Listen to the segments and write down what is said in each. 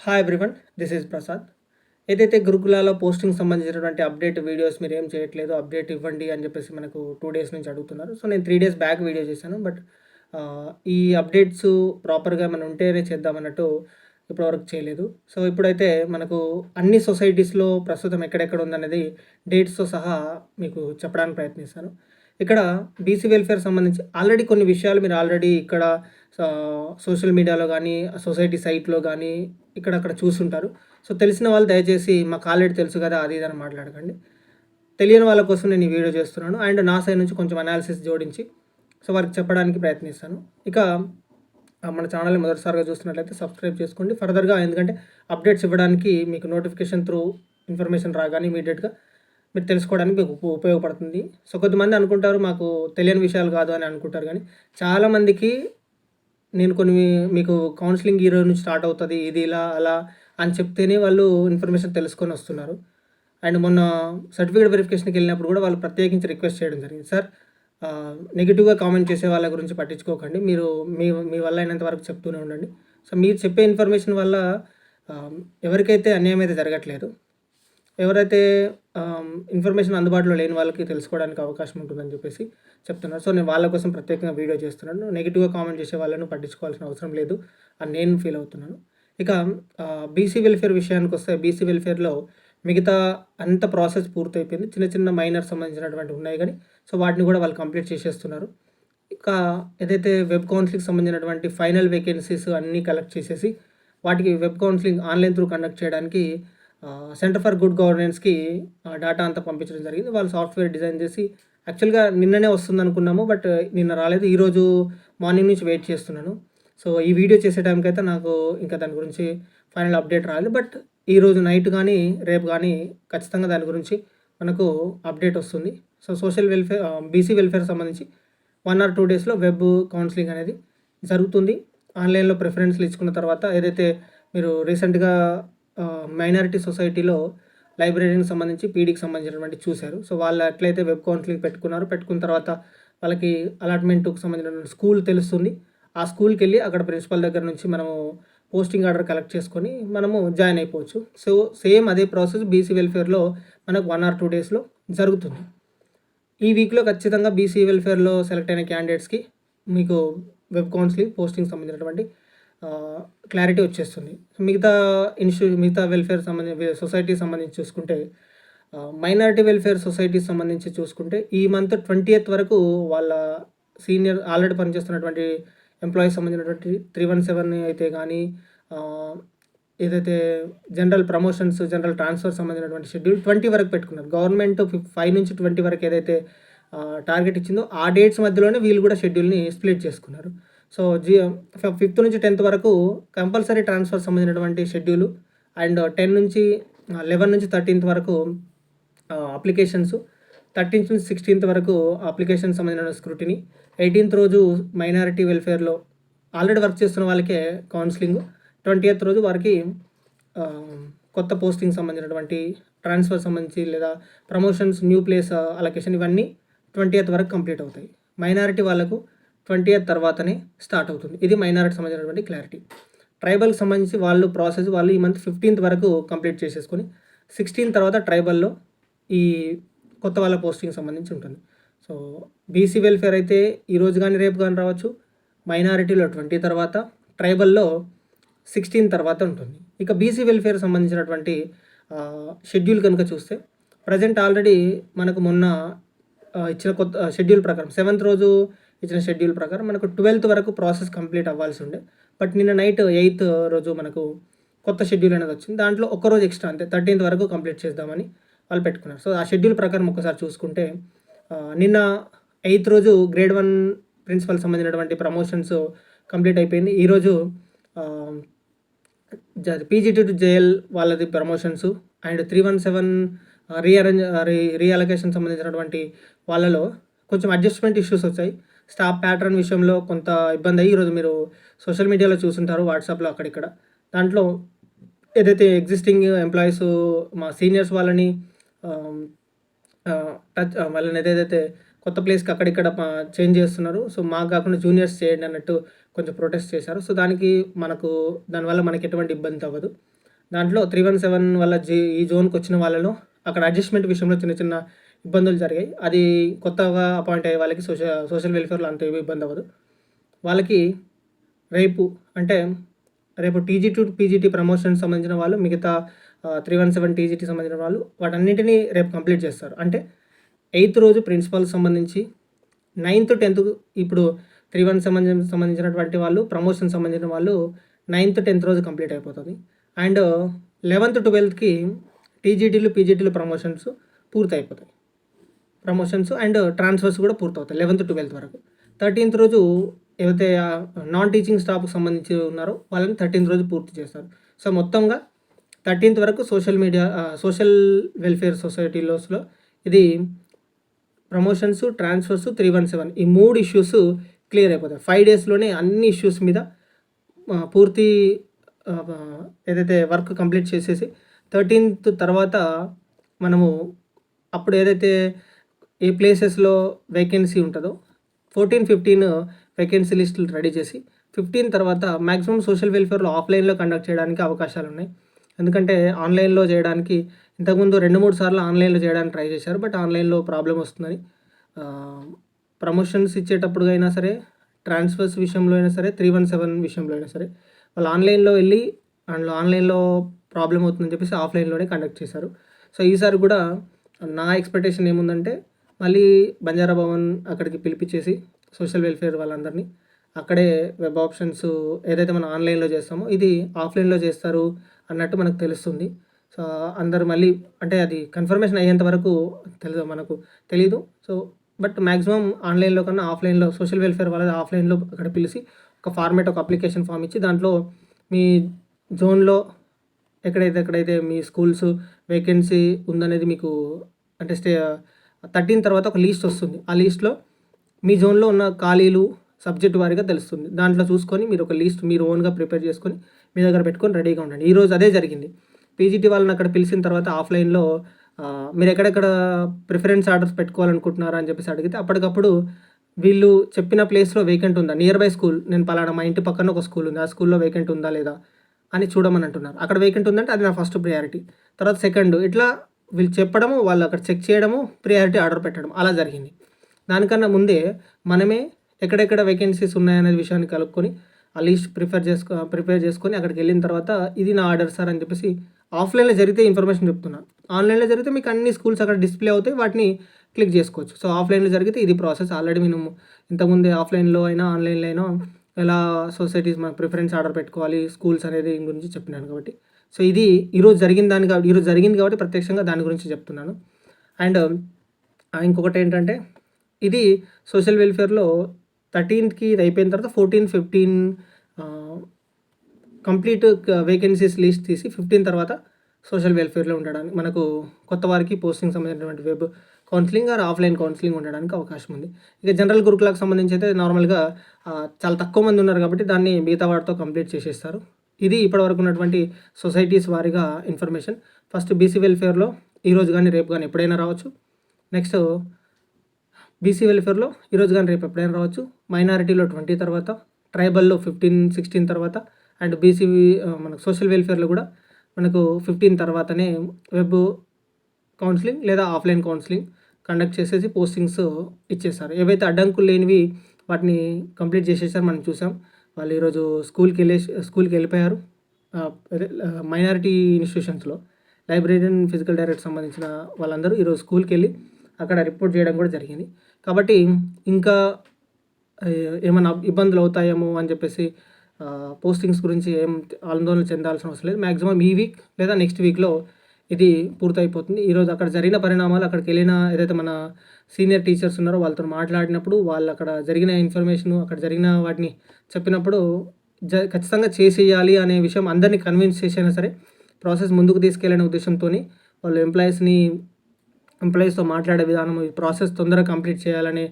Hi everyone this is Prasad ఏదైతే గురుకులాలో posting సంబంధించినటువంటి అప్డేట్ వీడియోస్ మీరు ఏం చేయట్లేదు అప్డేట్ ఇవ్వండి అని చెప్పేసి మనకు టూ డేస్ నుంచి అడుగుతున్నారు. సో నేను త్రీ డేస్ బ్యాక్ వీడియో చేశాను బట్ ఈ అప్డేట్స్ ప్రాపర్గా మనం ఉంటేనే చేద్దామన్నట్టు ఇప్పటివరకు చేయలేదు. సో ఇప్పుడైతే మనకు అన్ని సొసైటీస్లో ప్రస్తుతం ఎక్కడెక్కడ ఉందనేది డేట్స్తో సహా మీకు చెప్పడానికి ప్రయత్నిస్తాను. ఇక్కడ బీసీ వెల్ఫేర్ సంబంధించి ఆల్రెడీ కొన్ని విషయాలు మీరు ఆల్రెడీ ఇక్కడ సోషల్ మీడియాలో కానీ సొసైటీ సైట్లో కానీ ఇక్కడక్కడ చూసుంటారు. సో తెలిసిన వాళ్ళు దయచేసి మాకు ఆల్రెడీ తెలుసు కదా అది ఇదని మాట్లాడకండి. తెలియని వాళ్ళ కోసం నేను ఈ వీడియో చేస్తున్నాను. అండ్ నా సైడ్ నుంచి కొంచెం అనాలిసిస్ జోడించి సో వారికి చెప్పడానికి ప్రయత్నిస్తాను. ఇక మన ఛానల్ని మొదటిసారిగా చూస్తున్నట్లయితే సబ్స్క్రైబ్ చేసుకోండి. ఫర్దర్గా ఎందుకంటే అప్డేట్స్ ఇవ్వడానికి మీకు నోటిఫికేషన్ త్రూ ఇన్ఫర్మేషన్ రాగానే ఇమీడియట్గా మీరు తెలుసుకోవడానికి మీకు ఉపయోగపడుతుంది. సో కొంతమంది అనుకుంటారు మాకు తెలియని విషయాలు కాదు అని అనుకుంటారు కానీ చాలామందికి నేను కొన్ని మీకు కౌన్సిలింగ్ ఈ రోజు నుంచి స్టార్ట్ అవుతుంది ఇది ఇలా అలా అని చెప్తేనే వాళ్ళు ఇన్ఫర్మేషన్ తెలుసుకొని వస్తున్నారు. అండ్ మొన్న సర్టిఫికేట్ వెరిఫికేషన్కి వెళ్ళినప్పుడు కూడా వాళ్ళు ప్రత్యేకించి రిక్వెస్ట్ చేయడం జరిగింది. సార్ నెగిటివ్గా కామెంట్ చేసే వాళ్ళ గురించి పట్టించుకోకండి. మీరు మీ మీ వల్ల అయినంత వరకు చెప్తూనే ఉండండి. సో మీరు చెప్పే ఇన్ఫర్మేషన్ వల్ల ఎవరికైతే అన్యాయం అయితే జరగట్లేదు ఎవరైతే ఇన్ఫర్మేషన్ అందుబాటులో లేని వాళ్ళకి తెలుసుకోవడానికి అవకాశం ఉంటుందని చెప్పేసి చెప్తున్నారు. సో నేను వాళ్ళ కోసం ప్రత్యేకంగా వీడియో చేస్తున్నాను. నెగిటివ్గా కామెంట్ చేసే వాళ్ళను పట్టించుకోవాల్సిన అవసరం లేదు అని నేను ఫీల్ అవుతున్నాను. ఇక బీసీ వెల్ఫేర్ విషయానికి వస్తే బీసీ వెల్ఫేర్లో మిగతా అంత ప్రాసెస్ పూర్తయిపోయింది. చిన్న చిన్న మైనర్ సంబంధించినటువంటి ఉన్నాయి కానీ సో వాటిని కూడా వాళ్ళు కంప్లీట్ చేసేస్తున్నారు. ఇక ఏదైతే వెబ్ కౌన్సిలింగ్ సంబంధించినటువంటి ఫైనల్ వేకెన్సీస్ అన్నీ కలెక్ట్ చేసేసి వాటికి web counselling online through conduct చేయడానికి సెంటర్ ఫర్ గుడ్ గవర్నెన్స్కి డేటా అంతా పంపించడం జరిగింది. వాళ్ళు సాఫ్ట్వేర్ డిజైన్ చేసి యాక్చువల్గా నిన్ననే వస్తుంది అనుకున్నాము బట్ నిన్న రాలేదు. ఈరోజు మార్నింగ్ నుంచి వెయిట్ చేస్తున్నాను. సో ఈ వీడియో చేసే టైంకి అయితే నాకు ఇంకా దాని గురించి ఫైనల్ అప్డేట్ రాలేదు. బట్ ఈరోజు నైట్ కానీ రేపు కానీ ఖచ్చితంగా దాని గురించి మనకు అప్డేట్ వస్తుంది. So social welfare BC welfare సంబంధించి వన్ ఆర్ టూ డేస్లో వెబ్ కౌన్సిలింగ్ అనేది జరుగుతుంది. ఆన్లైన్లో ప్రిఫరెన్స్లు ఇచ్చుకున్న తర్వాత ఏదైతే మీరు రీసెంట్గా మైనారిటీ సొసైటీలో లైబ్రరీకి సంబంధించి పీడీకి సంబంధించినటువంటి చూశారు. సో వాళ్ళు ఎట్లయితే వెబ్ కౌన్సిలింగ్ పెట్టుకున్నారు. పెట్టుకున్న తర్వాత వాళ్ళకి అలాట్మెంట్కి సంబంధించిన స్కూల్ తెలుస్తుంది. ఆ స్కూల్కి వెళ్ళి అక్కడ ప్రిన్సిపల్ దగ్గర నుంచి మనము పోస్టింగ్ ఆర్డర్ కలెక్ట్ చేసుకొని మనము జాయిన్ అయిపోవచ్చు. సో సేమ్ అదే ప్రాసెస్ బీసీ వెల్ఫేర్లో మనకు వన్ ఆర్ టూ డేస్లో జరుగుతుంది. ఈ వీక్లో ఖచ్చితంగా బీసీ వెల్ఫేర్లో సెలెక్ట్ అయిన క్యాండిడేట్స్కి మీకు వెబ్ కౌన్సిలింగ్ పోస్టింగ్ సంబంధించినటువంటి క్లారిటీ వచ్చేస్తుంది. మిగతా ఇన్స్టిట్యూ మిగతా వెల్ఫేర్ సంబంధించి సొసైటీకి సంబంధించి చూసుకుంటే మైనారిటీ వెల్ఫేర్ సొసైటీకి సంబంధించి చూసుకుంటే ఈ మంత్ ట్వంటీ ఎయిత్ వరకు వాళ్ళ సీనియర్ ఆల్రెడీ పనిచేస్తున్నటువంటి ఎంప్లాయీస్ సంబంధించినటువంటి త్రీ వన్ సెవెన్ అయితే కానీ ఏదైతే జనరల్ ప్రమోషన్స్ జనరల్ ట్రాన్స్ఫర్ సంబంధించినటువంటి షెడ్యూల్ ట్వంటీ వరకు పెట్టుకున్నారు. గవర్నమెంట్ ఫైవ్ నుంచి ట్వంటీ వరకు ఏదైతే టార్గెట్ ఇచ్చిందో ఆ డేట్స్ మధ్యలోనే వీళ్ళు కూడా షెడ్యూల్ని స్ప్లిట్ చేసుకున్నారు. సో జీ ఫిఫ్త్ నుంచి టెన్త్ వరకు కంపల్సరీ ట్రాన్స్ఫర్ సంబంధించినటువంటి షెడ్యూల్ అండ్ టెన్ నుంచి లెవెన్ నుంచి థర్టీన్త్ వరకు అప్లికేషన్స్. థర్టీన్త్ నుంచి సిక్స్టీన్త్ వరకు అప్లికేషన్ సంబంధించిన స్క్రూటిని. ఎయిటీన్త్ రోజు మైనారిటీ వెల్ఫేర్లో ఆల్రెడీ వర్క్ చేస్తున్న వాళ్ళకే కౌన్సిలింగ్. ట్వంటీ రోజు వారికి కొత్త పోస్టింగ్ సంబంధించినటువంటి ట్రాన్స్ఫర్ సంబంధించి లేదా ప్రమోషన్స్ న్యూ ప్లేస్ అలొకేషన్ ఇవన్నీ ట్వంటీ ఎయిత్ వరకు కంప్లీట్ అవుతాయి. మైనారిటీ వాళ్ళకు ట్వంటీ తర్వాతనే స్టార్ట్ అవుతుంది. ఇది మైనారిటీ సంబంధించినటువంటి క్లారిటీ ట్రైబల్కి సంబంధించి వాళ్ళు ప్రాసెస్ వాళ్ళు ఈ మంత్ ఫిఫ్టీన్త్ వరకు కంప్లీట్ చేసేసుకొని సిక్స్టీన్ తర్వాత ట్రైబల్లో ఈ కొత్త వాళ్ళ పోస్టింగ్ సంబంధించి ఉంటుంది. సో బీసీ వెల్ఫేర్ అయితే ఈ రోజు కానీ రేపు కానీ రావచ్చు. మైనారిటీలో ట్వంటీ తర్వాత ట్రైబల్లో సిక్స్టీన్ తర్వాత ఉంటుంది. ఇక బీసీ వెల్ఫేర్ సంబంధించినటువంటి షెడ్యూల్ కనుక చూస్తే ప్రజెంట్ ఆల్రెడీ మనకు మొన్న ఇచ్చిన కొత్త షెడ్యూల్ ప్రకారం సెవెంత్ రోజు ఇచ్చిన షెడ్యూల్ ప్రకారం మనకు ట్వెల్త్ వరకు ప్రాసెస్ కంప్లీట్ అవ్వాల్సి ఉండే. బట్ నిన్న నైట్ ఎయిత్ రోజు మనకు కొత్త షెడ్యూల్ అనేది వచ్చింది. దాంట్లో ఒక రోజు ఎక్స్ట్రా అంతే. థర్టీన్త్ వరకు కంప్లీట్ చేద్దామని వాళ్ళు పెట్టుకున్నారు. సో ఆ షెడ్యూల్ ప్రకారం ఒకసారి చూసుకుంటే నిన్న ఎయిత్ రోజు గ్రేడ్ వన్ ప్రిన్సిపల్ సంబంధించినటువంటి ప్రమోషన్స్ కంప్లీట్ అయిపోయింది. ఈరోజు పీజీటీ టు జేఎల్ వాళ్ళది promotions and three one seven rearrange re reallocation సంబంధించినటువంటి వాళ్ళలో కొంచెం అడ్జస్ట్మెంట్ ఇష్యూస్ వచ్చాయి. స్టాఫ్ ప్యాటర్న్ విషయంలో కొంత ఇబ్బంది అయ్యి ఈరోజు మీరు సోషల్ మీడియాలో చూసుంటారు వాట్సాప్లో అక్కడిక్కడ. దాంట్లో ఏదైతే ఎగ్జిస్టింగ్ ఎంప్లాయీస్ మా సీనియర్స్ వాళ్ళని టచ్ వాళ్ళని ఏదైతే కొత్త ప్లేస్కి అక్కడిక్కడ చేంజ్ చేస్తున్నారు. సో మాకు కాకుండా జూనియర్స్ చేయండి అన్నట్టు కొంచెం ప్రొటెస్ట్ చేశారు. సో దానికి మనకు దానివల్ల మనకి ఎటువంటి ఇబ్బంది అవ్వదు. దాంట్లో త్రీ వన్ సెవెన్ వల్ల జీ ఈ జోన్కి వచ్చిన వాళ్ళలో అక్కడ అడ్జస్ట్మెంట్ విషయంలో చిన్న చిన్న ఇబ్బందులు జరిగాయి. అది కొత్తగా అపాయింట్ అయ్యే వాళ్ళకి సోషల్ సోషల్ వెల్ఫేర్లో అంత ఏమీ ఇబ్బంది అవ్వదు. వాళ్ళకి రేపు అంటే రేపు టీజీ టు పీజీటీ ప్రమోషన్ సంబంధించిన వాళ్ళు మిగతా త్రీ వన్ సెవెన్ టీజీటీ సంబంధించిన వాళ్ళు వాటన్నిటిని రేపు కంప్లీట్ చేస్తారు. అంటే ఎయిత్ రోజు ప్రిన్సిపల్ సంబంధించి నైన్త్ టెన్త్ ఇప్పుడు త్రీ వన్ సంబంధించిన సంబంధించినటువంటి వాళ్ళు ప్రమోషన్ సంబంధించిన వాళ్ళు నైన్త్ టెన్త్ రోజు కంప్లీట్ అయిపోతుంది. అండ్ లెవెన్త్ ట్వెల్త్కి టీజీటీలు పీజీటీలు ప్రమోషన్స్ పూర్తి అయిపోతాయి ప్రమోషన్స్ అండ్ ట్రాన్స్ఫర్స్ కూడా పూర్తవుతాయి లెవెన్త్ ట్వెల్త్ వరకు. థర్టీన్త్ రోజు ఏవైతే నాన్ టీచింగ్ స్టాఫ్కి సంబంధించి ఉన్నారో వాళ్ళని థర్టీన్త్ రోజు పూర్తి చేస్తారు. సో మొత్తంగా థర్టీన్త్ వరకు సోషల్ మీడియా సోషల్ వెల్ఫేర్ సొసైటీలోస్లో ఇది promotions transfers three one seven ఈ మూడు ఇష్యూస్ క్లియర్ అయిపోతాయి. ఫైవ్ డేస్లోనే అన్ని ఇష్యూస్ మీద పూర్తి ఏదైతే వర్క్ కంప్లీట్ చేసేసి థర్టీన్త్ తర్వాత మనము అప్పుడు ఏదైతే ఏ ప్లేసెస్లో వేకెన్సీ ఉంటుందో ఫోర్టీన్ ఫిఫ్టీన్ వేకెన్సీ లిస్టులు రెడీ చేసి ఫిఫ్టీన్ తర్వాత మ్యాక్సిమం సోషల్ వెల్ఫేర్లో ఆఫ్లైన్లో కండక్ట్ చేయడానికి అవకాశాలు ఉన్నాయి. ఎందుకంటే ఆన్లైన్లో చేయడానికి ఇంతకుముందు రెండు మూడు సార్లు ఆన్లైన్లో చేయడానికి ట్రై చేశారు బట్ ఆన్లైన్లో ప్రాబ్లం వస్తుందని. ప్రమోషన్స్ ఇచ్చేటప్పుడు అయినా సరే ట్రాన్స్ఫర్స్ విషయంలో అయినా సరే త్రీ వన్ సెవెన్ విషయంలో అయినా సరే వాళ్ళు ఆన్లైన్లో వెళ్ళి అండ్ ఆన్లైన్లో ప్రాబ్లం అవుతుందని చెప్పేసి ఆఫ్లైన్లోనే కండక్ట్ చేశారు. సో ఈసారి కూడా నా ఎక్స్పెక్టేషన్ ఏముందంటే మళ్ళీ బంజారా భవన్ అక్కడికి పిలిపించేసి సోషల్ వెల్ఫేర్ వాళ్ళందరినీ అక్కడే వెబ్ ఆప్షన్స్ ఏదైతే మనం ఆన్లైన్లో చేస్తామో ఇది ఆఫ్లైన్లో చేస్తారు అన్నట్టు మనకు తెలుస్తుంది. సో అందరు మళ్ళీ అంటే అది కన్ఫర్మేషన్ అయ్యేంత వరకు తెలియదు మనకు తెలీదు. సో బట్ మ్యాక్సిమం ఆన్లైన్లో కన్నా ఆఫ్లైన్లో సోషల్ వెల్ఫేర్ వాళ్ళది ఆఫ్లైన్లో అక్కడ పిలిచి ఒక ఫార్మేట్ ఒక అప్లికేషన్ ఫామ్ ఇచ్చి దాంట్లో మీ జోన్లో ఎక్కడైతే ఎక్కడైతే మీ స్కూల్స్ వేకెన్సీ ఉందనేది మీకు అంటే స్టే థర్టీన్ తర్వాత ఒక లీస్ట్ వస్తుంది. ఆ లీస్ట్లో మీ జోన్లో ఉన్న ఖాళీలు సబ్జెక్ట్ వారిగా తెలుస్తుంది. దాంట్లో చూసుకొని మీరు ఒక లీస్ట్ మీరు ఓన్గా ప్రిపేర్ చేసుకొని మీ దగ్గర పెట్టుకొని రెడీగా ఉండండి. ఈరోజు అదే జరిగింది. పీజీటీ వాళ్ళని అక్కడ పిలిచిన తర్వాత ఆఫ్లైన్లో మీరు ఎక్కడెక్కడ ప్రిఫరెన్స్ ఆర్డర్స్ పెట్టుకోవాలనుకుంటున్నారా అని చెప్పేసి అడిగితే అప్పటికప్పుడు వీళ్ళు చెప్పిన ప్లేస్లో వేకెంట్ ఉందా? Near by school. నేను పలానా మా ఇంటి పక్కన ఒక స్కూల్ ఉంది. ఆ స్కూల్లో వేకెంట్ ఉందా లేదా అని చూడమని అంటున్నారు. అక్కడ వేకెంట్ ఉందంటే అది నా ఫస్ట్ ప్రయారిటీ. తర్వాత సెకండ్ ఇట్లా వీళ్ళు చెప్పడము వాళ్ళు అక్కడ చెక్ చేయడము ప్రియారిటీ ఆర్డర్ పెట్టడం అలా జరిగింది. దానికన్నా ముందే మనమే ఎక్కడెక్కడ వేకెన్సీస్ ఉన్నాయనే విషయాన్ని కలుపుకొని ఆ లిస్ట్ ప్రిఫర్ చేసుకో ప్రిపేర్ చేసుకొని అక్కడికి వెళ్ళిన తర్వాత ఇది నా ఆర్డర్ సార్ అని చెప్పేసి ఆఫ్లైన్లో జరిగితే ఇన్ఫర్మేషన్ చెప్తున్నాను ఆన్లైన్లో జరిగితే మీకు అన్ని స్కూల్స్ అక్కడ డిస్ప్లే అవుతాయి వాటిని క్లిక్ చేసుకోవచ్చు. సో ఆఫ్లైన్లో జరిగితే ఇది ప్రాసెస్ ఆల్రెడీ మేము ఇంతకుముందే ఆఫ్లైన్లో అయినా ఆన్లైన్లో అయినా ఎలా సొసైటీస్ మన ప్రిఫరెన్స్ ఆర్డర్ పెట్టుకోవాలి స్కూల్స్ అనేది గురించి చెప్పినాను కాబట్టి. సో ఇది ఈరోజు జరిగిన దాని కాబట్టి ఈరోజు జరిగింది కాబట్టి ప్రత్యక్షంగా దాని గురించి చెప్తున్నాను. అండ్ ఇంకొకటి ఏంటంటే ఇది సోషల్ వెల్ఫేర్లో థర్టీన్త్కి ఇది అయిపోయిన తర్వాత fourteen fifteen complete vacancies list తీసి ఫిఫ్టీన్ తర్వాత సోషల్ వెల్ఫేర్లో ఉండడానికి మనకు కొత్త వారికి పోస్టింగ్ సంబంధించినటువంటి web counselling or offline counselling ఉండడానికి అవకాశం ఉంది. ఇక జనరల్ గురుకులకు సంబంధించి అయితే నార్మల్గా చాలా తక్కువ మంది ఉన్నారు కాబట్టి దాన్ని మిగతా వాటితో కంప్లీట్ చేసేస్తారు. ఇది ఇప్పటివరకు ఉన్నటువంటి సొసైటీస్ వారిగా ఇన్ఫర్మేషన్. ఫస్ట్ బీసీ వెల్ఫేర్లో ఈరోజు కానీ రేపు కానీ ఎప్పుడైనా రావచ్చు. నెక్స్ట్ బీసీ వెల్ఫేర్లో ఈరోజు కానీ రేపు ఎప్పుడైనా రావచ్చు. మైనారిటీలో ట్వంటీ తర్వాత ట్రైబల్లో ఫిఫ్టీన్ సిక్స్టీన్ తర్వాత అండ్ బీసీ మనకు సోషల్ వెల్ఫేర్లో కూడా మనకు ఫిఫ్టీన్ తర్వాతనే వెబ్ కౌన్సిలింగ్ లేదా ఆఫ్లైన్ కౌన్సిలింగ్ కండక్ట్ చేసేసి పోస్టింగ్స్ ఇచ్చేస్తారు ఏవైతే అడ్డంకులు లేనివి వాటిని కంప్లీట్ చేసేసారు మనం చూసాం. వాళ్ళు ఈరోజు స్కూల్కి వెళ్ళే స్కూల్కి వెళ్ళిపోయారు. మైనారిటీ ఇన్స్టిట్యూషన్స్లో. లైబ్రరీన్ ఫిజికల్ డైరెక్ట్ సంబంధించిన వాళ్ళందరూ ఈరోజు స్కూల్కి వెళ్ళి అక్కడ రిపోర్ట్ చేయడం కూడా జరిగింది. కాబట్టి ఇంకా ఏమైనా ఇబ్బందులు అవుతాయేమో అని చెప్పేసి పోస్టింగ్స్ గురించి ఏం ఆందోళన చెందాల్సిన అవసరం లేదు. మ్యాక్సిమం ఈ వీక్ లేదా నెక్స్ట్ వీక్లో ఇది పూర్తయిపోతుంది. ఈరోజు అక్కడ జరిగిన పరిణామాలు అక్కడికి వెళ్ళిన ఏదైతే మన సీనియర్ టీచర్స్ ఉన్నారో వాళ్ళతో మాట్లాడినప్పుడు వాళ్ళు అక్కడ జరిగిన ఇన్ఫర్మేషన్ అక్కడ జరిగిన వాటిని చెప్పినప్పుడు జ ఖచ్చితంగా చేసేయాలి అనే విషయం అందరినీ కన్విన్స్ చేసైనా సరే ప్రాసెస్ ముందుకు తీసుకెళ్ళనే ఉద్దేశంతో వాళ్ళు ఎంప్లాయీస్ని ఎంప్లాయీస్తో మాట్లాడే విధానం ఈ ప్రాసెస్ తొందరగా కంప్లీట్ చేయాలనే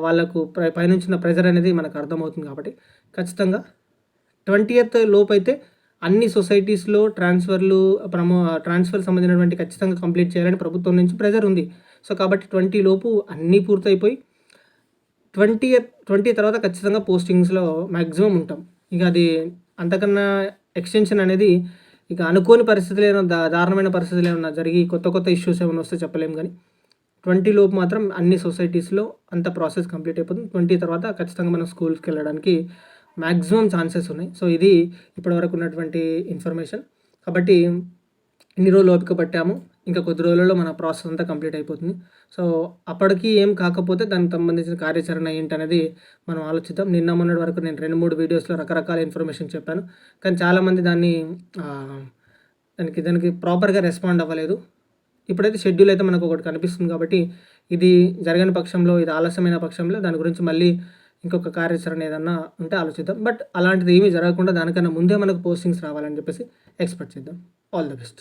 వాళ్ళకు పై పైనుంచిన ప్రెజర్ అనేది మనకు అర్థమవుతుంది కాబట్టి ఖచ్చితంగా ట్వంటీ ఎయిత్ లోపు అయితే అన్ని సొసైటీస్లో ట్రాన్స్ఫర్లు ప్రమో ట్రాన్స్ఫర్ సంబంధించినటువంటి ఖచ్చితంగా కంప్లీట్ చేయాలని ప్రభుత్వం నుంచి ప్రెజర్ ఉంది సో కాబట్టి ట్వంటీ లోపు అన్నీ పూర్తయిపోయి ట్వంటీ ట్వంటీ తర్వాత ఖచ్చితంగా పోస్టింగ్స్‌లో మ్యాక్సిమం ఉంటాం. ఇక అది అంతకన్నా ఎక్స్‌టెన్షన్ అనేది ఇక అనుకోని పరిస్థితులు ఏమైనా దా దారుణమైన పరిస్థితులు ఏమైనా జరిగి కొత్త కొత్త ఇష్యూస్ ఏమైనా వస్తే చెప్పలేము కానీ ట్వంటీ లోపు మాత్రం అన్ని సొసైటీస్‌లో అంత ప్రాసెస్ కంప్లీట్ అయిపోతుంది. ట్వంటీ తర్వాత ఖచ్చితంగా మనం స్కూల్స్‌కి వెళ్ళడానికి మ్యాక్సిమం ఛాన్సెస్ ఉన్నాయి. సో ఇది ఇప్పటివరకు ఉన్నటువంటి ఇన్ఫర్మేషన్. కాబట్టి ఇన్ని రోజులు ఓపిక పట్టాము. ఇంకా కొద్ది రోజులలో మన ప్రాసెస్ అంతా కంప్లీట్ అయిపోతుంది. సో అప్పటికి ఏం కాకపోతే దానికి సంబంధించిన కార్యాచరణ ఏంటనేది మనం ఆలోచిద్దాం. నిన్న మొన్నటి వరకు నేను 2, 3 వీడియోస్‌లో రకరకాల ఇన్ఫర్మేషన్ చెప్పాను. కానీ చాలామంది దాన్ని దానికి దానికి ప్రాపర్‌గా రెస్పాండ్ అవ్వలేదు. ఇప్పుడైతే షెడ్యూల్ అయితే మనకు ఒకటి కనిపిస్తుంది కాబట్టి ఇది జరగని పక్షంలో, ఇది ఆలస్యమైన పక్షంలో దాని గురించి మళ్ళీ ఇంకొక కార్యాచరణ ఏదన్నా ఉంటే ఆలోచిద్దాం. బట్ అలాంటిది ఏమీ జరగకుండా దానికన్నా ముందే మనకు పోస్టింగ్స్ రావాలని చెప్పేసి ఎక్స్‌పెక్ట్ చేద్దాం. All the best.